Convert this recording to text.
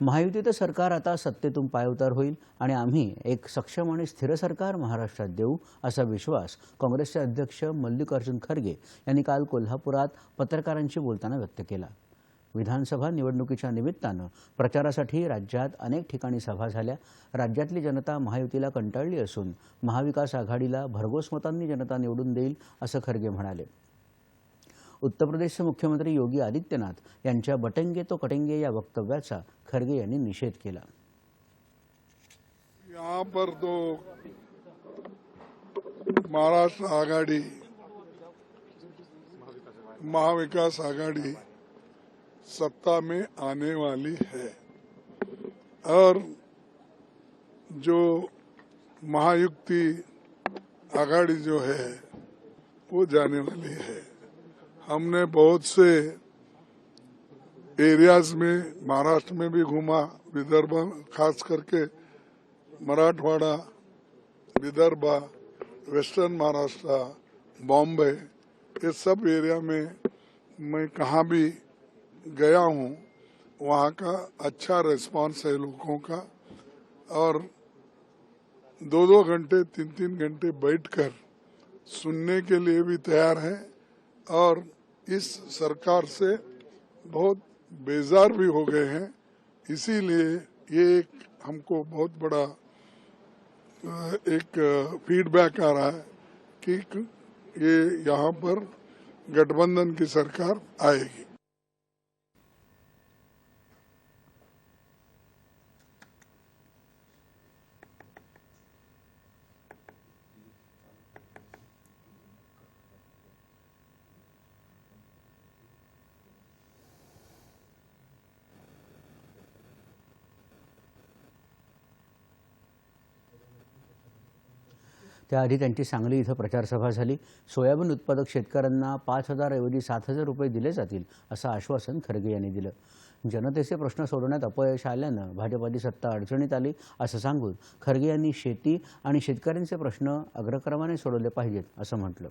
महायुतीचं सरकार आता सत्तेतून पायउतार होईल आणि आम्ही एक सक्षम आणि स्थिर सरकार महाराष्ट्रात देऊ असा विश्वास काँग्रेसचे अध्यक्ष मल्लिकार्जुन खरगे यांनी काल कोल्हापुरात पत्रकारांशी बोलताना व्यक्त केला. विधानसभा निवडणुकीच्या निमित्तानं प्रचारासाठी राज्यात अनेक ठिकाणी सभा झाल्या. राज्यातली जनता महायुतीला कंटाळली असून महाविकास आघाडीला भरघोस मतांनी जनता निवडून देईल असं खरगे म्हणाले. उत्तर प्रदेश प्रदेशचे मुख्यमंत्री योगी आदित्यनाथ यांच्या बटेंगे तो कटेंगे या वक्तव्याचा खरगे निषेध केला. यहाँ पर तो महाराष्ट्र आघाड़ी, महाविकास आघाड़ी सत्ता में आने वाली है। और जो महायुक्ति आघाड़ी जो है, वो जाने वाली है। हमने बहुत से एरियाज़ में, महाराष्ट्र में भी घूमा, विदर्भ, खास करके मराठवाड़ा, विदर्भा, वेस्टर्न महाराष्ट्र, बॉम्बे, ये सब एरिया में मैं कहाँ भी गया हूँ, वहाँ का अच्छा रिस्पांस है लोगों का। और दो दो घंटे तीन तीन घंटे बैठकर सुनने के लिए भी तैयार हैं। और इस सरकार से बहुत बेजार भी हो गए हैं। इसीलिए ये एक हमको बहुत बड़ा एक फीडबैक आ रहा है कि ये यहाँ पर गठबंधन की सरकार आएगी। त्याआधी त्यांची सांगली इथं प्रचारसभा झाली. सोयाबीन उत्पादक शेतकऱ्यांना पाच हजार ऐवजी सात हजार रुपये दिले जातील असं आश्वासन खरगे यांनी दिलं. जनतेचे प्रश्न सोडवण्यात अपयश आल्यानं भाजपाची सत्ता अडचणीत आली असं सांगून खरगे यांनी शेती आणि शेतकऱ्यांचे प्रश्न अग्रक्रमाने सोडवले पाहिजेत असं म्हटलं.